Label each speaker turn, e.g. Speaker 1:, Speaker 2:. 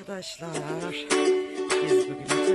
Speaker 1: arkadaşlar. Biz bugün ata